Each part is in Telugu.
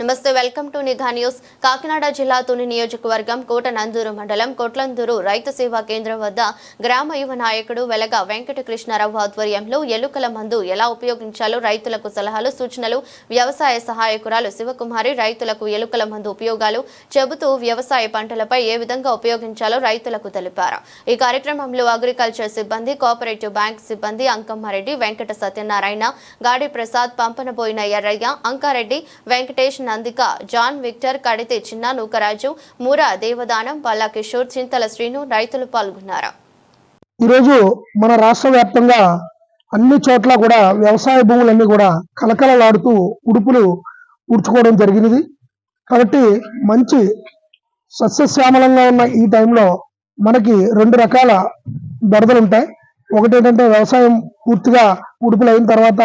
నమస్తే welcome to Nigha news. Kakinada జిల్లా తుని నియోజకవర్గం కోట నందూరు మండలం కొట్లందూరు రైతు సేవా కేంద్రం వద్ద గ్రామ యువ నాయకుడు వెలగ వెంకట కృష్ణారావు ఆధ్వర్యంలో ఎలుకల మందు ఎలా ఉపయోగించాలో రైతులకు సలహాలు సూచనలు వ్యవసాయ సహాయకురాలు శివకుమారి రైతులకు ఎలుకల మందు ఉపయోగాలు చెబుతూ వ్యవసాయ పంటలపై ఏ విధంగా ఉపయోగించాలో రైతులకు తెలిపారు. ఈ కార్యక్రమంలో అగ్రికల్చర్ సిబ్బంది కోఆపరేటివ్ బ్యాంక్ సిబ్బంది అంకమ్మారెడ్డి వెంకట సత్యనారాయణ గాడి ప్రసాద్ పంపనబోయిన ఎర్రయ్య అంకారెడ్డి వెంకటేష్ నందిక జాన్ విక్టర్ కడితే చిన్న నూకరాజు మూరా దేవదానం పల్లా కిషోర్ చింతల శ్రీను రైతులు పాల్గొన్నారు. ఈరోజు మన రాష్ట్ర వ్యాప్తంగా అన్ని చోట్ల కూడా వ్యవసాయ భూములన్నీ కూడా కలకలలాడుతూ ఉడుపులు ఉడుచుకోవడం జరిగినది. కాబట్టి మంచి సస్యశ్యామలంగా ఉన్న ఈ టైంలో మనకి రెండు రకాల బెడదలు ఉంటాయి. ఒకటి ఏంటంటే వ్యవసాయం పూర్తిగా ఉడుపులు అయిన తర్వాత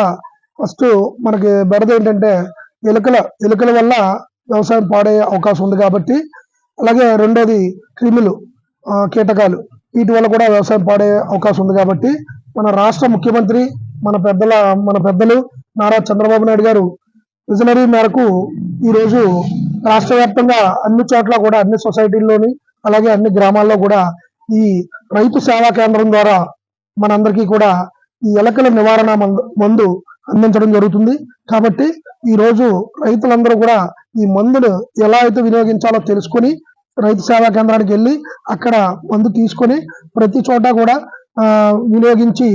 ఫస్ట్ మనకి బెడద ఏంటంటే ఎలుకల ఎలుకల వల్ల వ్యవసాయం పాడయ్యే అవకాశం ఉంది కాబట్టి అలాగే రెండోది క్రిములు కీటకాలు. వీటి వల్ల కూడా వ్యవసాయం పాడే అవకాశం ఉంది కాబట్టి మన రాష్ట్ర ముఖ్యమంత్రి మన పెద్దల మన పెద్దలు నారా చంద్రబాబు నాయుడు గారు విజనరీ మేరకు ఈరోజు రాష్ట్ర వ్యాప్తంగా అన్ని చోట్ల కూడా అన్ని సొసైటీల్లోని అలాగే అన్ని గ్రామాల్లో కూడా ఈ రైతు సేవా కేంద్రం ద్వారా మనందరికీ కూడా ఈ ఎలకల నివారణ మందు మందు అందించడం జరుగుతుంది. కాబట్టి ఈ రోజు రైతులందరూ కూడా ఈ మందులు ఎలా అయితే వినియోగించాలో తెలుసుకొని రైతు సేవా కేంద్రానికి వెళ్ళి అక్కడ మందు తీసుకొని ప్రతి చోట కూడా వినియోగించి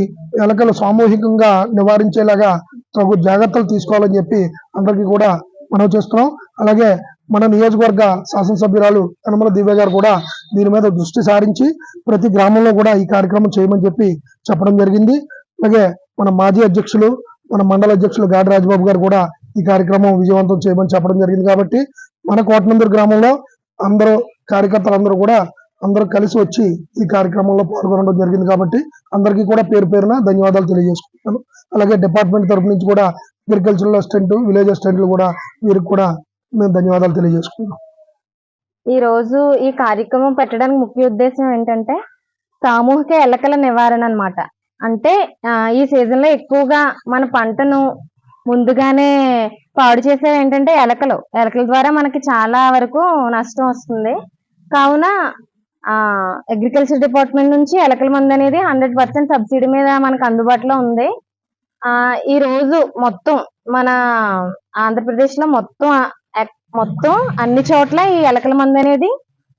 ఎలకలు సామూహికంగా నివారించేలాగా తగు జాగ్రత్తలు తీసుకోవాలని చెప్పి అందరికీ కూడా మనం చేస్తున్నాం. అలాగే మన నియోజకవర్గ శాసనసభ్యురాలు యనమల దివ్య గారు కూడా దీని మీద దృష్టి సారించి ప్రతి గ్రామంలో కూడా ఈ కార్యక్రమం చేయమని చెప్పి చెప్పడం జరిగింది. అలాగే మన మాజీ అధ్యక్షులు మన మండల అధ్యక్షులు గాడి రాజబాబు గారు కూడా ఈ కార్యక్రమం విజయవంతం చేయమని చెప్పడం జరిగింది కాబట్టి మన కోటనందూరు గ్రామంలో అందరూ కార్యకర్తలు అందరూ కూడా అందరూ కలిసి వచ్చి ఈ కార్యక్రమంలో పాల్గొనడం జరిగింది కాబట్టి అందరికీ కూడా పేరు పేరున ధన్యవాదాలు తెలియజేసుకుంటున్నాను. అలాగే డిపార్ట్మెంట్ తరఫు నుంచి కూడా అగ్రికల్చరల్ అసిస్టెంట్ విలేజ్ అసిస్టెంట్లు కూడా వీరికి కూడా మేము ధన్యవాదాలు తెలియజేసుకున్నాం ఈ రోజు ఈ కార్యక్రమం పెట్టడానికి ముఖ్య ఉద్దేశం ఏంటంటే సామూహిక ఎలకల నివారణ అన్నమాట. అంటే ఈ సీజన్లో ఎక్కువగా మన పంటను ముందుగానే పాడు చేసేవి ఏంటంటే ఎలకలు. ఎలకల ద్వారా మనకి చాలా వరకు నష్టం వస్తుంది. కావున అగ్రికల్చర్ డిపార్ట్మెంట్ నుంచి ఎలకల మందు అనేది హండ్రెడ్ పర్సెంట్ సబ్సిడీ మీద మనకు అందుబాటులో ఉంది. ఈ రోజు మొత్తం మన ఆంధ్రప్రదేశ్లో మొత్తం మొత్తం అన్ని చోట్ల ఈ ఎలకల మందు అనేది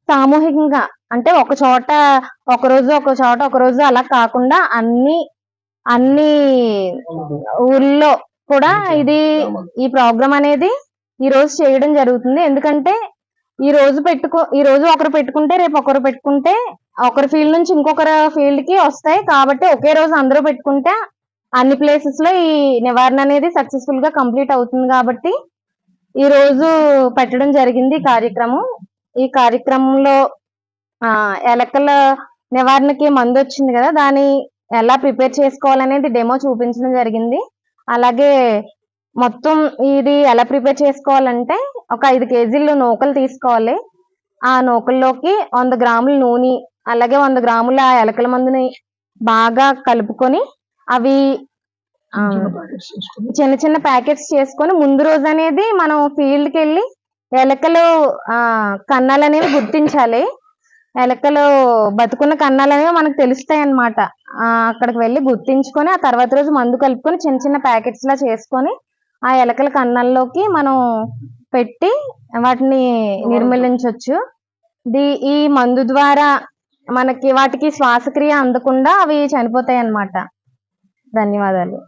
సామూహికంగా అంటే ఒక చోట ఒక రోజు ఒక చోట ఒక రోజు అలా కాకుండా అన్ని అన్ని ఊర్లో కూడా ఇది ఈ ప్రోగ్రామ్ అనేది ఈ రోజు చేయడం జరుగుతుంది. ఎందుకంటే ఈ రోజు పెట్టుకో ఈ రోజు ఒకరు పెట్టుకుంటే రేపు ఒకరు పెట్టుకుంటే ఒకరి ఫీల్డ్ నుంచి ఇంకొకరు ఫీల్డ్కి వస్తాయి. కాబట్టి ఒకే రోజు అందరూ పెట్టుకుంటే అన్ని ప్లేసెస్లో ఈ నివారణ అనేది సక్సెస్ఫుల్గా కంప్లీట్ అవుతుంది. కాబట్టి ఈ రోజు పెట్టడం జరిగింది ఈ కార్యక్రమం. ఈ కార్యక్రమంలో ఆ ఎలకల నివారణకి మందు వచ్చింది కదా దాన్ని ఎలా ప్రిపేర్ చేసుకోవాలనేది డెమో చూపించడం జరిగింది. అలాగే మొత్తం ఇది ఎలా ప్రిపేర్ చేసుకోవాలంటే ఒక ఐదు కేజీలు నూకలు తీసుకోవాలి. ఆ నూకల్లోకి వంద గ్రాముల నూనె అలాగే వంద గ్రాముల ఎలకల మందుని బాగా కలుపుకొని అవి ఆ, చిన్న చిన్న ప్యాకెట్స్ చేసుకొని ముందు రోజు అనేది మనం ఫీల్డ్కి వెళ్ళి ఎలకలు ఆ కన్నాలు అనేవి గుర్తించాలి. ఎలకలు బతుకున్న కన్నాలు అనేవి మనకు తెలుస్తాయి అన్నమాట అక్కడికి వెళ్ళి గుర్తించుకొని ఆ తర్వాత రోజు మందు కలుపుకొని చిన్న చిన్న ప్యాకెట్స్ లా చేసుకొని ఆ ఎలకల కన్నాల్లోకి మనం పెట్టి వాటిని నిర్మూలించవచ్చు ది ఈ మందు ద్వారా మనకి వాటికి శ్వాసక్రియ అందకుండా అవి చనిపోతాయి అన్నమాట ధన్యవాదాలు.